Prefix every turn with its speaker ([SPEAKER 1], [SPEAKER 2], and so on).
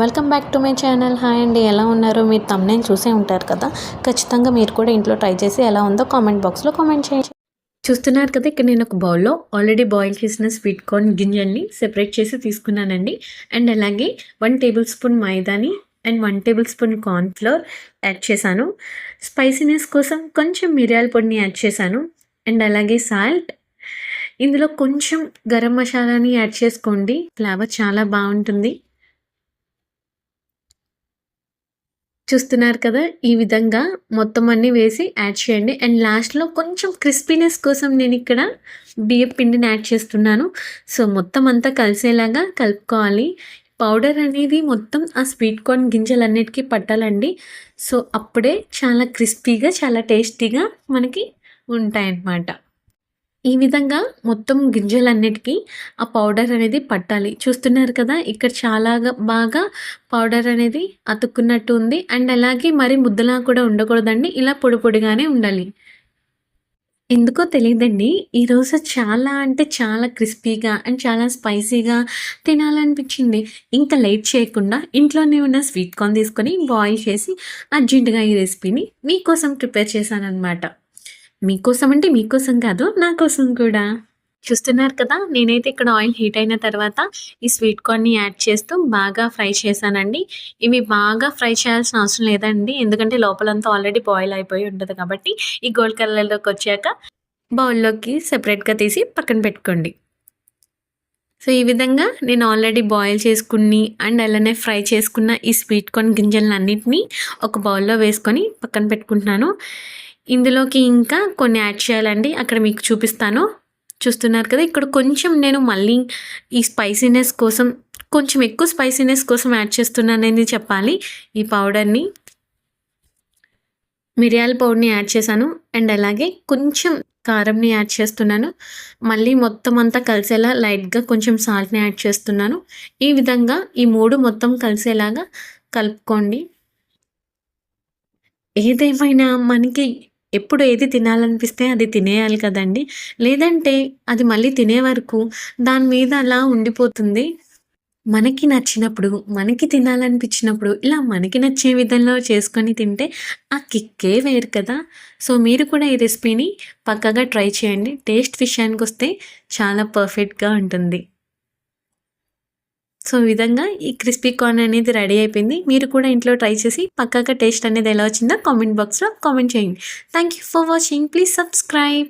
[SPEAKER 1] Welcome back to my channel hi అండి ఎలా ఉన్నారు? మీరు తమ్నేం చూసే ఉంటారు కదా? ఖచ్చితంగా మీరు కూడా ఇంట్లో ట్రై చేసి ఎలా ఉందో కామెంట్ బాక్స్లో కామెంట్ చేయండి. చూస్తున్నారు కదా ఇక్కడ నేను ఒక బౌల్లో ఆల్రెడీ బాయిల్ చేసిన స్వీట్ కార్న్ గింజల్ని సెపరేట్ చేసి తీసుకున్నానండి. అండ్ అలాగే one tablespoon మైదాని and one tablespoon corn flour add చేశాను. స్పైసీనెస్ కోసం కొంచెం మిరియాల పొడిని యాడ్ చేశాను. అండ్ అలాగే సాల్ట్ ఇందులో కొంచెం గరం మసాలాని యాడ్ చేసుకోండి. ఫ్లేవర్ చాలా బాగుంటుంది. చూస్తున్నారు కదా ఈ విధంగా మొత్తం అన్నీ వేసి యాడ్ చేయండి. అండ్ లాస్ట్లో కొంచెం క్రిస్పీనెస్ కోసం నేను ఇక్కడ బియ్యం పిండిని యాడ్ చేస్తున్నాను. సో మొత్తం అంతా కలిసేలాగా కలుపుకోవాలి. పౌడర్ అనేది మొత్తం ఆ స్వీట్ కార్న్ గింజలన్నిటికీ పట్టాలండి. సో అప్పుడే చాలా క్రిస్పీగా చాలా టేస్టీగా మనకి ఉంటాయన్నమాట. ఈ విధంగా మొత్తం గింజలన్నిటికీ ఆ పౌడర్ అనేది పట్టాలి. చూస్తున్నారు కదా ఇక్కడ చాలా బాగా పౌడర్ అనేది అతుక్కున్నట్టు ఉంది. అండ్ అలాగే మరి ముద్దలా కూడా ఉండకూడదండి. ఇలా పొడి పొడిగానే ఉండాలి. ఎందుకో తెలియదండి ఈరోజు చాలా అంటే చాలా క్రిస్పీగా అండ్ చాలా స్పైసీగా తినాలనిపించింది. ఇంకా లేట్ చేయకుండా ఇంట్లోనే ఉన్న స్వీట్ కార్న్ తీసుకొని బాయిల్ చేసి అర్జెంటుగా ఈ రెసిపీని మీకోసం ప్రిపేర్ చేశాను అనమాట మీకోసం అంటే మీకోసం కాదు నా కోసం కూడా. చూస్తున్నారు కదా నేనైతే ఇక్కడ ఆయిల్ హీట్ అయిన తర్వాత ఈ స్వీట్ కార్న్ని యాడ్ చేస్తూ బాగా ఫ్రై చేశానండి. ఇవి బాగా ఫ్రై చేయాల్సిన అవసరం లేదండి ఎందుకంటే లోపలంతా ఆల్రెడీ బాయిల్ అయిపోయి ఉంటుంది కాబట్టి ఈ గోల్డ్ కలర్లోకి వచ్చాక బౌల్లోకి సెపరేట్గా తీసి పక్కన పెట్టుకోండి. సో ఈ విధంగా నేను ఆల్రెడీ బాయిల్ చేసుకుని అండ్ అలానే ఫ్రై చేసుకున్న ఈ స్వీట్ కార్న్ గింజలన్నింటినీ ఒక బౌల్లో వేసుకొని పక్కన పెట్టుకుంటున్నాను. ఇందులోకి ఇంకా కొన్ని యాడ్ చేయాలండి. అక్కడ మీకు చూపిస్తాను. చూస్తున్నారు కదా ఇక్కడ కొంచెం నేను మళ్ళీ ఈ స్పైసీనెస్ కోసం కొంచెం ఎక్కువ స్పైసీనెస్ కోసం యాడ్ చేస్తున్నానని చెప్పాలి. ఈ పౌడర్ని మిరియాల పౌడర్ని యాడ్ చేశాను. అండ్ అలాగే కొంచెం కారంని యాడ్ చేస్తున్నాను. మళ్ళీ మొత్తం అంతా కలిసేలా లైట్గా కొంచెం సాల్ట్ని యాడ్ చేస్తున్నాను. ఈ విధంగా ఈ మూడు మొత్తం కలిసేలాగా కలుపుకోండి. ఏదేమైనా మనకి ఎప్పుడు ఏది తినాలనిపిస్తే అది తినేయాలి కదండి. లేదంటే అది మళ్ళీ తినే వరకు దాని మీద అలా ఉండిపోతుంది. మనకి నచ్చినప్పుడు మనకి తినాలనిపించినప్పుడు ఇలా మనకి నచ్చే విధంలో చేసుకొని తింటే ఆ కిక్కే వేరు కదా. సో మీరు కూడా ఈ రెసిపీని పక్కగా ట్రై చేయండి. టేస్ట్ విషయానికి వస్తే చాలా పర్ఫెక్ట్గా ఉంటుంది. సో ఈ విధంగా ఈ క్రిస్పీ కార్న్ అనేది రెడీ అయిపోయింది. మీరు కూడా ఇంట్లో ట్రై చేసి పక్కాగా టేస్ట్ అనేది ఎలా వచ్చిందో కామెంట్ బాక్స్లో కామెంట్ చేయండి. Thank you for watching please subscribe